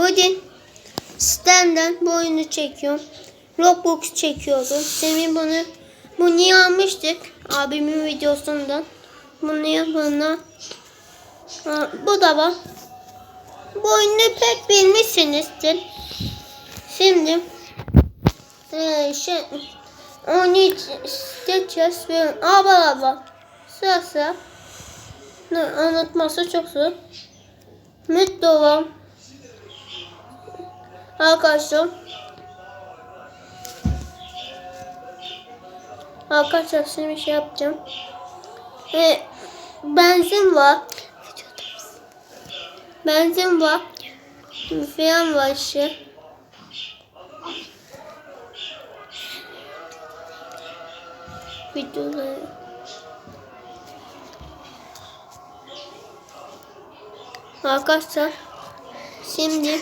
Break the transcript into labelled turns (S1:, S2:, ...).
S1: Bugün Stem'den bu oyunu çekiyorum. Roblox çekiyorum. Demin bunu bunu almıştık abimin videosundan. Bunu yapana bu da var. Bu oyunu pek bilmişsinizdir. Şimdi ee, şey onu seçeceğiz ve aba aba sıra sıra anlatması çok zor. Mutlu var. Arkadaşlar Arkadaşlar şimdi bir şey yapacağım. Ee, benzin var. Benzin var. Falan var işte. Videoları. Arkadaşlar şimdi